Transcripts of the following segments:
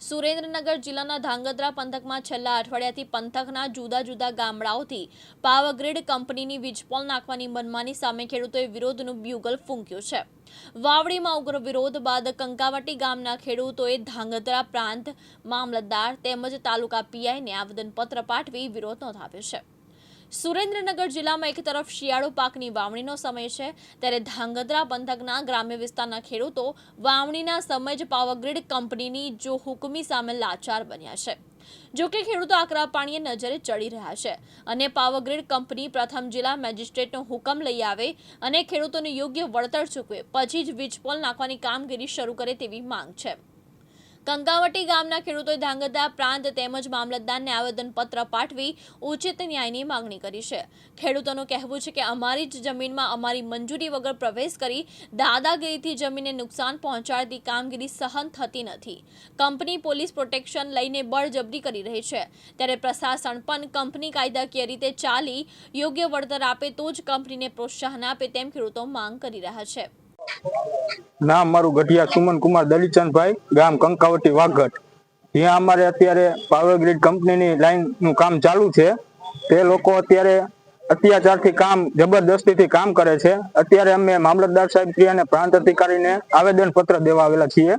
સુરેન્દ્રનગર જિલ્લાના ધાંગધ્રા પંથકમાં છેલ્લા અઠવાડિયાથી પંથકના જુદા જુદા ગામડાઓથી પાવરગ્રીડ કંપનીની વીજપોલ નાખવાની મનમાની સામે ખેડૂતોએ વિરોધનું બ્યુગલ ફૂંક્યું છે. વાવડીમાં ઉગ્ર વિરોધ બાદ કંકાવટી ગામના ખેડૂતોએ ધાંગધ્રા પ્રાંત મામલતદાર તેમજ તાલુકા પીઆઈને આવેદનપત્ર પાઠવી વિરોધ નોંધાવ્યો છે. સુરેન્દ્રનગર જિલ્લામાં એક તરફ શિયાળુ પાકની વાવણીનો સમય છે, ત્યારે ધાંગધ્રા પંથકના ગ્રામ્ય વિસ્તારના ખેડૂતો વાવણીના સમય જ પાવરગ્રીડ કંપનીની જો હુકમી સામે લાચાર બન્યા છે. જો કે ખેડૂતો આકરા પાણીએ નજરે ચડી રહ્યા છે અને પાવરગ્રીડ કંપની પ્રથમ જિલ્લા મેજિસ્ટ્રેટનો હુકમ લઈ આવે અને ખેડૂતોને યોગ્ય વળતર ચૂકવે, પછી જ વીજપોલ નાખવાની કામગીરી શરૂ કરે તેવી માંગ છે. કંકાવટી ગામના ખેડૂતોએ ધાંગધ્રા પ્રાંત તેમજ મામલતદારને આવેદનપત્ર પાઠવી ઉચિત ન્યાયની માંગણી કરી છે. ખેડૂતોનું કહેવું છે કે અમારી જ જમીનમાં અમારી મંજૂરી વગર પ્રવેશ કરી દાદાગીરીથી જમીનને નુકસાન પહોંચાડતી કામગીરી સહન થતી નથી. કંપની પોલીસ પ્રોટેક્શન લઈને બળજબરી કરી રહી છે. ત્યારે પ્રશાસન પણ કંપની કાયદાકીય રીતે ચાલી યોગ્ય વળતર આપે તો જ કંપનીને પ્રોત્સાહન આપે તેમ ખેડૂતો માંગ કરી રહ્યા છે. નામ મારું ગઢિયા સુમન કુમાર દલીચંદભાઈ ગામ કંકાવટી, વાઘટ. ત્યાં અમારે અત્યારે પાવર ગ્રીડ કંપનીની લાઈનનું કામ ચાલુ છે. તે લોકો અત્યારે અત્યાચારથી કામ, જબરદસ્તીથી કામ કરે છે. અત્યારે અમે મામલતદાર સાહેબ શ્રી અને પ્રાંત અધિકારીને આવેદન પત્ર દેવા આવેલા છીએ.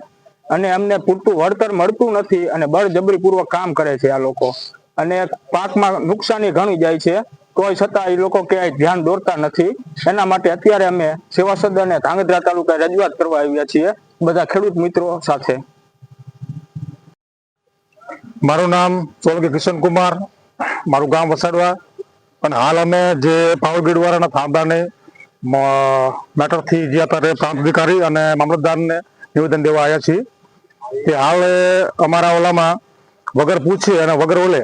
અને અમને પૂરતું વળતર મળતું નથી અને બળજબરી પૂર્વક કામ કરે છે આ લોકો. અને પાકમાં નુકસાની ઘણી જાય છે, તોય છતાં એ લોકો ક્યાંય ધ્યાન દોરતા નથી. એના માટે અત્યારે અમે સેવા અને ધાંગધ્રા તાલુકા રજૂઆત કરવા આવ્યા છીએ. બધા ખેડૂત મિત્રો સાથે. મારું નામ સોલંકી કિશન કુમાર. મારું ગામ વસાડવા. અને હાલ અમે જે પાવર ગ્રીડ વાળાના થાંભલાને મેટરથી જે અત્યારે પ્રાંત અધિકારી અને મામલતદારને નિવેદન દેવા આવ્યા છીએ. કે હાલ અમારા ઓલામાં વગર પૂછીએ અને વગર ઓલે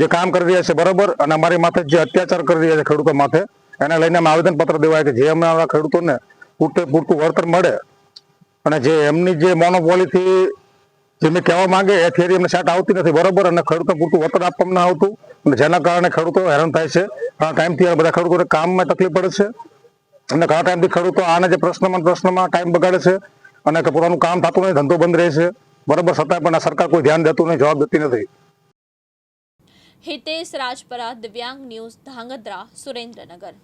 જે કામ કરી રહ્યા છે બરોબર અને અમારી માથે જે અત્યાચાર કરી રહ્યા છે ખેડૂતો માથે, એને લઈને અમે આવેદન પત્ર દેવાય કે જે અમારા ખેડૂતોને પૂરતે પૂરતું વળતર મળે અને જે એમની જે મોનોપોલીથી જેમને કહેવા માંગે એ થિયરી એમને સેટ આવતી નથી, બરોબર? અને ખેડૂતો પૂરતું વળતર આપવામાં ના આવતું અને જેના કારણે ખેડૂતો હેરાન થાય છે. ઘણા ટાઈમથી બધા ખેડૂતોને કામમાં તકલીફ પડે છે અને ઘણા ટાઈમથી ખેડૂતો આના જે પ્રશ્નમાં પ્રશ્નમાં ટાઈમ બગાડે છે અને પોતાનું કામ થતું નથી, ધંધો બંધ રહે છે. બરોબર? છતાંય પણ આ સરકાર કોઈ ધ્યાન દેતું નહીં જવાબ દેતી નથી. હિતેશ રાજપરા દિવ્યાંગ ન્યૂઝ ધાંગધ્રા સુરેન્દ્રનગર.